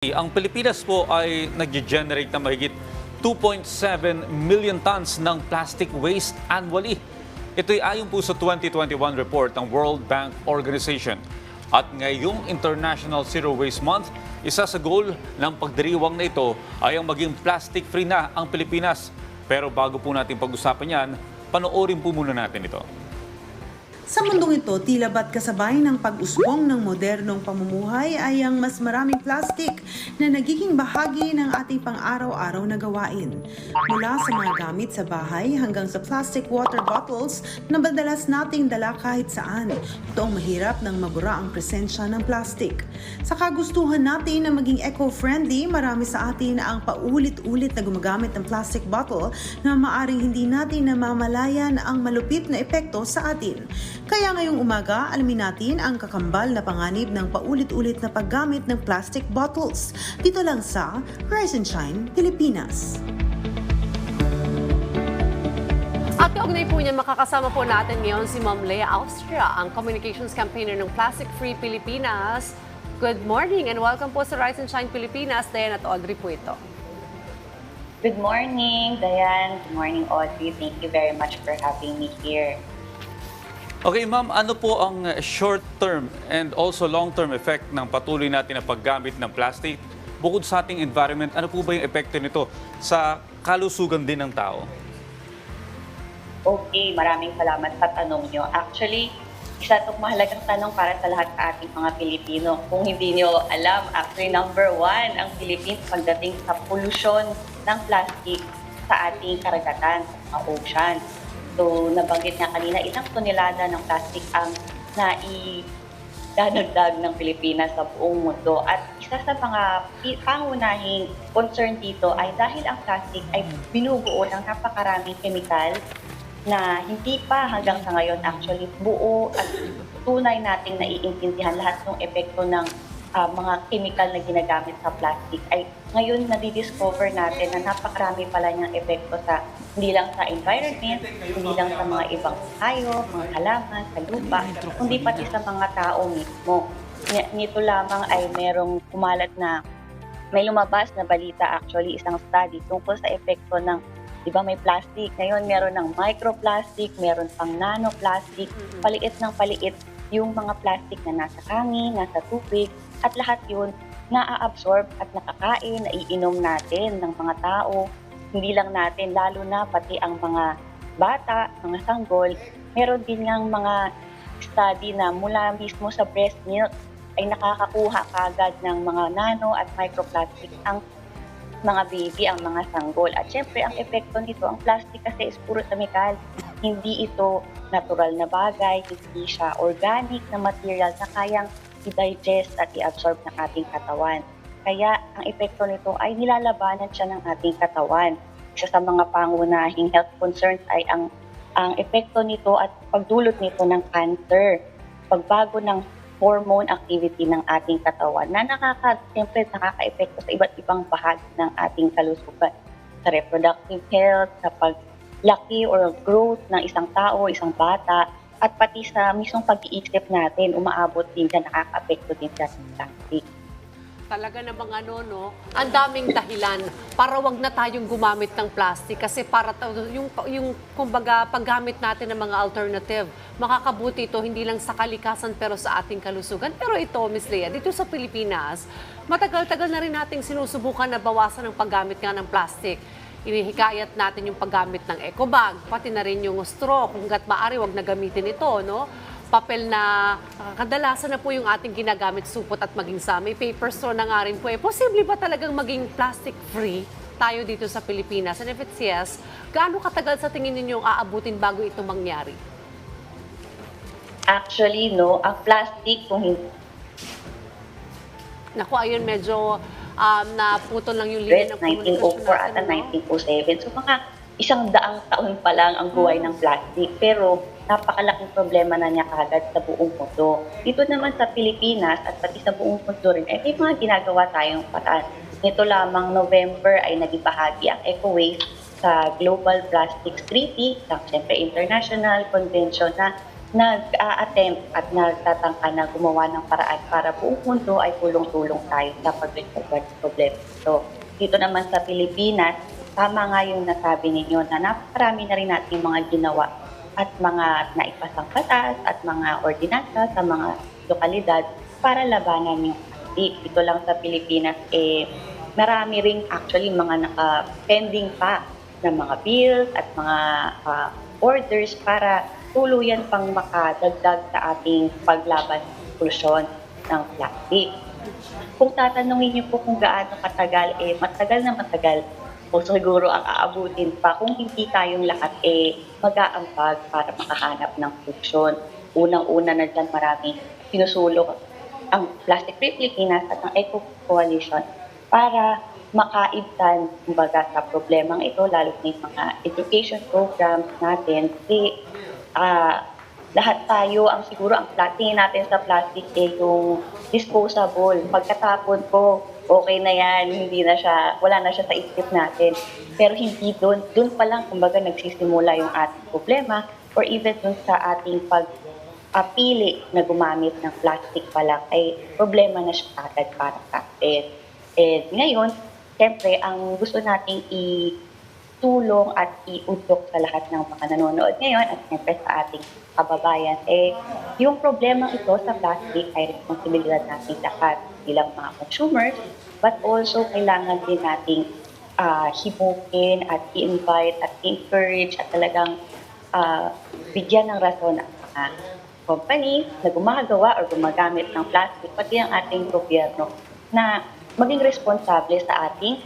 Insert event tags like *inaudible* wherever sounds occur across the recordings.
Ang Pilipinas po ay nag-generate na mahigit 2.7 million tons ng plastic waste annually. Ito'y ayon po sa 2021 report ng World Bank Organization. At ngayong International Zero Waste Month, isa sa goal ng pagdiriwang na ito ay ang maging plastic-free na ang Pilipinas. Pero bago po natin pag-usapan yan, panoorin po muna natin ito. Sa mundong ito, tila ba't kasabay ng pag-usbong ng modernong pamumuhay ay ang mas maraming plastic na nagiging bahagi ng ating pang-araw-araw na gawain. Mula sa mga gamit sa bahay hanggang sa plastic water bottles na madalas nating dala kahit saan. Toong mahirap nang mabura ang presensya ng plastic. Sa kagustuhan natin na maging eco-friendly, marami sa atin ang paulit-ulit na gumagamit ng plastic bottle na maaring hindi natin namamalayan ang malupit na epekto sa atin. Kaya ngayong umaga, alamin natin ang kakambal na panganib ng paulit-ulit na paggamit ng plastic bottles. Dito lang sa Rise and Shine, Pilipinas. At kaugnay po niya, makakasama po natin ngayon si Ma'am Lea Austria, ang communications campaigner ng Plastic Free Pilipinas. Good morning and welcome po sa Rise and Shine Pilipinas. Dayan at Audrey po ito. Good morning, Diane. Good morning, Audrey. Thank you very much for having me here. Okay, ma'am, ano po ang short-term and also long-term effect ng patuloy natin na paggamit ng plastic? Bukod sa ating environment, ano po ba yung epekto nito sa kalusugan din ng tao? Okay, maraming salamat sa tanong nyo. Actually, isa itong mahalagang tanong para sa lahat sa ating mga Pilipino. Kung hindi nyo alam, actually number one ang Philippines pagdating sa pollution ng plastic sa ating karagatan, sa ocean. So, nabanggit nga kanina, ilang tonelada ng plastic ang nai dadagdag ng Pilipinas sa buong mundo. At isa sa mga pangunahing concern dito ay dahil ang plastic ay binubuo ng napakaraming chemical na hindi pa hanggang sa ngayon actually buo at tunay nating naiintindihan lahat ng epekto ng ah, mga chemical na ginagamit sa plastic ay ngayon nadidiscover natin na napakarami pala niyang epekto sa hindi lang sa environment, hindi lang sa mga ibang hayop, mga halaman, sa lupa, kundi pati sa mga tao mismo. Ni- Nito lamang ay merong kumalat na may lumabas na balita actually, isang study tungkol sa epekto ng, di ba may plastic, ngayon meron ng microplastic, meron pang nanoplastic, paliit ng paliit yung mga plastic na nasa hangin, nasa tubig, at lahat yun na-absorb at nakakain, naiinom natin ng mga tao, hindi lang natin, lalo na pati ang mga bata, mga sanggol, meron din ng mga study na mula mismo sa breast milk ay nakakakuha kagad ng mga nano at microplastic ang mga baby, ang mga sanggol. At syempre, ang epekto nito, ang plastic kasi is puro chemical. Hindi ito natural na bagay, hindi siya organic na material na kayang i-digest at i-absorb ng ating katawan. Kaya ang epekto nito ay nilalabanan siya ng ating katawan. Isa sa mga pangunahing health concerns ay ang ang epekto nito at pagdulot nito ng cancer, pagbago ng hormone activity ng ating katawan na nakaka, siyempre nakaka-epekto sa iba't ibang bahagi ng ating kalusugan. Sa reproductive health, sa paglaki or growth ng isang tao, isang bata, at pati sa mismong pag-iisip natin, umaabot din siya, nakaka-apekto din siya sa plastic. Talaga namang ano, no? Ang daming dahilan para wag na tayong gumamit ng plastic kasi para yung, yung kumbaga paggamit natin ng mga alternative, makakabuti ito hindi lang sa kalikasan pero sa ating kalusugan. Pero ito, Miss Lea, dito sa Pilipinas, matagal-tagal na rin nating sinusubukan na bawasan ang paggamit nga ng plastic. Inihikayat natin yung paggamit ng eco bag, pati na rin yung straw. Kung gat maaari, wag na gamitin ito, no? papel na kadalasan na po yung ating ginagamit supot at maging sa may paper straw na nga rin po. Eh, posible ba talagang maging plastic-free tayo dito sa Pilipinas? And if it's yes, gaano katagal sa tingin ninyo ang aabutin bago ito mangyari? Actually, no, ang plastic, kung hindi Naku, ayun, medyo um, naputol lang yung linya ng komunikasyon 1904 at no? 1907. So mga isang daang taon pa lang ang buhay ng plastic. Pero napakalaking problema na niya kagad sa buong mundo. Dito naman sa Pilipinas at pati sa buong mundo rin, eh, may mga ginagawa tayong paraan. Nito lamang November ay naging bahagi ang EcoWaste sa Global Plastics Treaty, sa siyempre International Convention na nag-a-attempt at nagtatangka na gumawa ng paraan para buong mundo ay tulong-tulong tayo sa pag-recover sa problema. So, dito naman sa Pilipinas, tama nga yung nasabi ninyo na napakarami na rin natin mga ginawa at mga naipasang batas at mga ordinansa sa mga lokalidad para labanan yung plastic. Dito lang sa Pilipinas, eh, marami ring actually mga naka-pending pa na mga bills at mga ah, orders para tuluyan pang makadagdag sa ating paglaban sa polusyon ng plastic. Kung tatanungin niyo po kung gaano katagal, eh matagal na matagal o siguro ang aabutin pa kung hindi tayong lahat eh mag-aambag para makahanap ng solusyon. Unang-una na dyan maraming sinusulong ang Plastic Free Pilipinas at ang Eco Coalition para makaibsan kumbaga sa problemang ito, lalo na yung mga education programs natin. Kasi ah, lahat tayo, ang siguro ang tingin natin sa plastic eh yung disposable. Pagkatapon ko, okay na yan, hindi na siya, wala na siya sa isip natin. Pero hindi doon, doon pa lang kumbaga nagsisimula yung ating problema or even doon sa ating pag ah, pili na gumamit ng plastic pa lang ay problema na siya agad para sa atin. And ngayon, siyempre, ang gusto nating itulong at iutok sa lahat ng mga nanonood ngayon at siyempre sa ating kababayan, eh, yung problema ito sa plastic ay responsibilidad natin lahat bilang mga consumers, but also kailangan din nating ah, himukin at i-invite at encourage at talagang ah, bigyan ng rason ang mga company na gumagawa or gumagamit ng plastic, pati ang ating gobyerno na maging responsable sa ating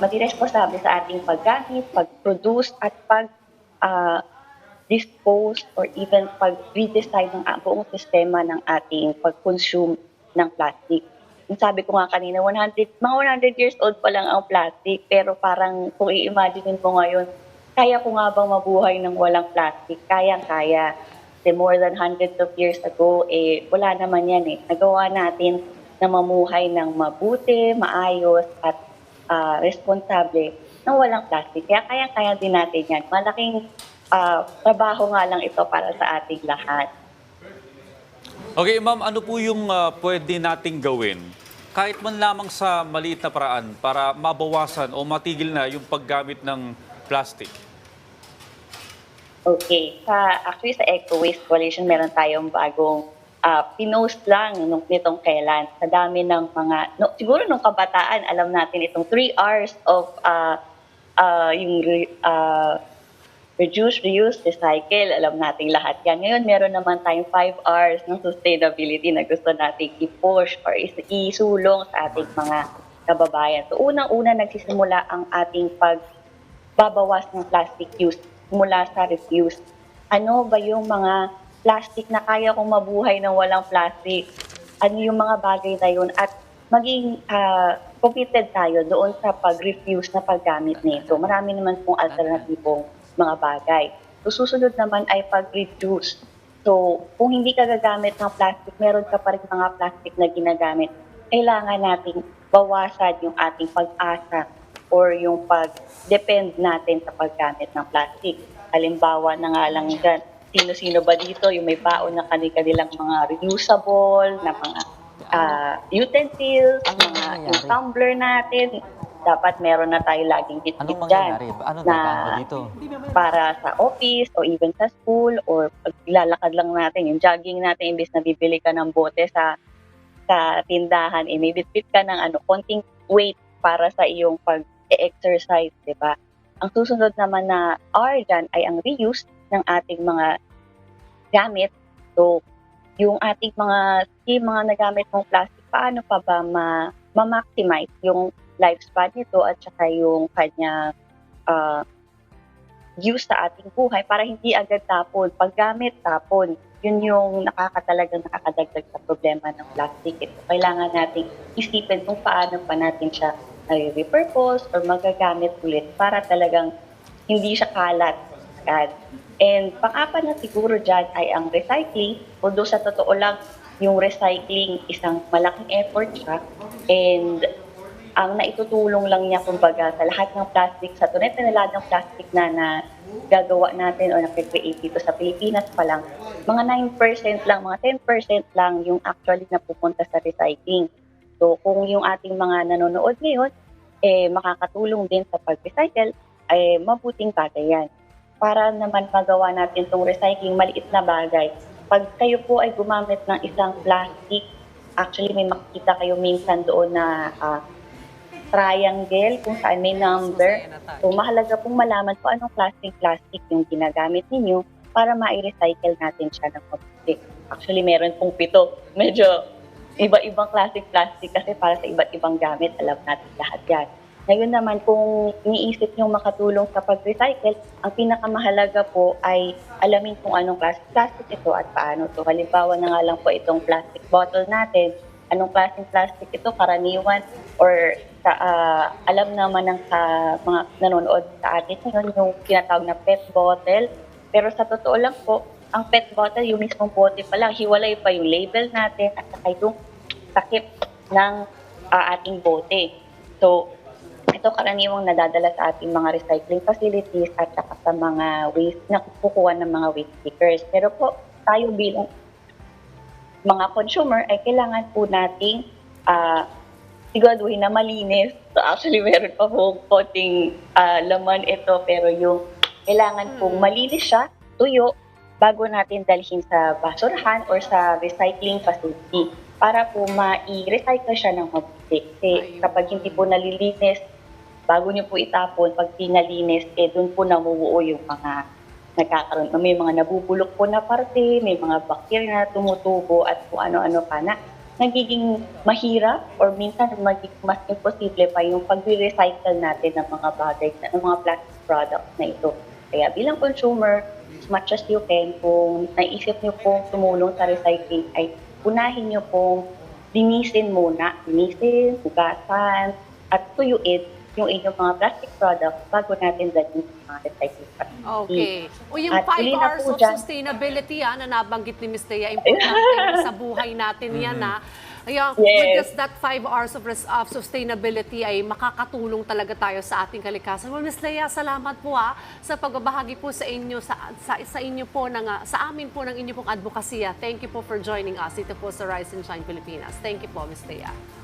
maging responsable sa ating paggamit, pag-produce at pag ah, dispose or even pag-redesign ng buong sistema ng ating pag-consume ng plastic. Yung sabi ko nga kanina, 100, mga 100 years old pa lang ang plastic, pero parang kung i-imagine mo ngayon, kaya ko nga bang mabuhay ng walang plastic? Kayang-kaya. Kasi more than hundreds of years ago, eh, wala naman yan eh. Nagawa natin na mamuhay ng mabuti, maayos, at ah, responsable ng walang plastic. Kaya kaya-kaya din natin yan. Malaking ah, trabaho nga lang ito para sa ating lahat. Okay, ma'am, ano po yung ah, pwede nating gawin? Kahit man lamang sa maliit na paraan para mabawasan o matigil na yung paggamit ng plastic. Okay. Sa, actually, sa Eco Waste Coalition, meron tayong bagong ah, pinost lang nung nitong kailan. Sa dami ng mga, no, siguro nung kabataan, alam natin itong 3 hours of ah, ah, yung ah, reduce, reuse, recycle. Alam natin lahat yan. Ngayon, meron naman tayong 5 hours ng sustainability na gusto nating i-push or is- isulong sa ating mga kababayan. So, unang-una nagsisimula ang ating pagbabawas ng plastic use mula sa refuse. Ano ba yung mga plastic na kaya kong mabuhay ng walang plastic? Ano yung mga bagay na yun? At maging ah, committed tayo doon sa pag-refuse na paggamit nito. Marami naman pong alternatibong mga bagay. So, susunod naman ay pag-reduce. So, kung hindi ka gagamit ng plastic, meron ka pa rin mga plastic na ginagamit, kailangan nating bawasan yung ating pag-asa or yung pag-depend natin sa paggamit ng plastic. Halimbawa na nga lang dyan, sino-sino ba dito yung may baon na kanilang mga reusable, na mga ah, utensils, Ano mga yung tumbler natin, dapat meron na tayo laging Anong bitbit dyan? Anong na dito? para sa office o even sa school or pag ilalakad lang natin, yung jogging natin, imbes na bibili ka ng bote sa sa tindahan, eh, may bitbit ka ng ano, konting weight para sa iyong pag-exercise, di ba? Ang susunod naman na R dyan ay ang reuse ng ating mga gamit. So, yung ating mga, yung mga nagamit mong plastic, paano pa ba ma, ma-maximize yung lifespan nito at saka yung kanya ah, use sa ating buhay para hindi agad tapon. Paggamit, tapon. Yun yung nakakatalagang nakakadagdag sa problema ng plastic. Ito, kailangan nating isipin kung paano pa natin siya repurpose or magagamit ulit para talagang hindi siya kalat agad. And pang-apat na siguro dyan ay ang recycling. Although sa totoo lang, yung recycling isang malaking effort siya. And ang naitutulong lang niya kumbaga sa lahat ng plastic, sa tunay na lahat ng plastic na, na gagawa natin o na-create dito sa Pilipinas pa lang, mga 9% lang, mga 10% lang yung actually napupunta sa recycling. So kung yung ating mga nanonood ngayon, eh, makakatulong din sa pag-recycle, ay mabuting bagay yan. Para naman magawa natin itong recycling, maliit na bagay. Pag kayo po ay gumamit ng isang plastic, actually may makikita kayo minsan doon na ah, triangle kung saan may number. So mahalaga pong malaman kung anong plastic-plastic yung ginagamit ninyo para ma-recycle natin siya ng mabuti. Actually, meron pong pito. Medyo iba-ibang plastic-plastic kasi para sa iba't ibang gamit, alam natin lahat yan. Ngayon naman, kung iniisip nyo makatulong sa pag-recycle, ang pinakamahalaga po ay alamin kung anong plastic-plastic ito at paano ito. Halimbawa na nga lang po itong plastic bottle natin, anong klaseng plastic ito, karaniwan, or sa, ah, alam naman ng sa mga nanonood sa atin ngayon yung tinatawag na PET bottle. Pero sa totoo lang po, ang PET bottle, yung mismong bote pa lang, hiwalay pa yung label natin at saka yung takip ng ah, ating bote. So, ito karaniwang nadadala sa ating mga recycling facilities at saka sa mga waste, nakukuha ng mga waste pickers. Pero po, tayo bilang mga consumer ay kailangan po nating ah, siguraduhin na malinis. So actually, meron pa po konting ah, laman ito, pero yung kailangan pong malinis siya, tuyo, bago natin dalhin sa basurahan or sa recycling facility para po ma-recycle siya ng mabuti. Kasi Ayun. kapag hindi po nalilinis, bago niyo po itapon, pag pinalinis, eh doon po namubuo yung mga nagkakaroon. May mga nabubulok po na parte, may mga bacteria na tumutubo at kung ano-ano pa na nagiging mahirap or minsan magiging mas imposible pa yung pag-recycle natin ng mga bagay, ng mga plastic products na ito. Kaya bilang consumer, as much as you can, kung naisip niyo pong tumulong sa recycling, ay unahin niyo pong linisin muna. Linisin, hugasan, at tuyuin yung inyong mga plastic products bago natin dalhin sa mga recycling facility. Okay. O yung At 5 huli na hours of dyan. sustainability ah, na nabanggit ni Ms. Thea, importante *laughs* sa buhay natin yan ah. Ayan, Yes. because that 5 hours of, res- of sustainability ay makakatulong talaga tayo sa ating kalikasan. Well, Ms. Lea, salamat po ah, sa pagbabahagi po sa inyo, sa, sa, sa inyo po, ng, ah, sa amin po ng inyo pong advokasya. Thank you po for joining us dito po sa Rise and Shine Pilipinas. Thank you po, Ms. Lea.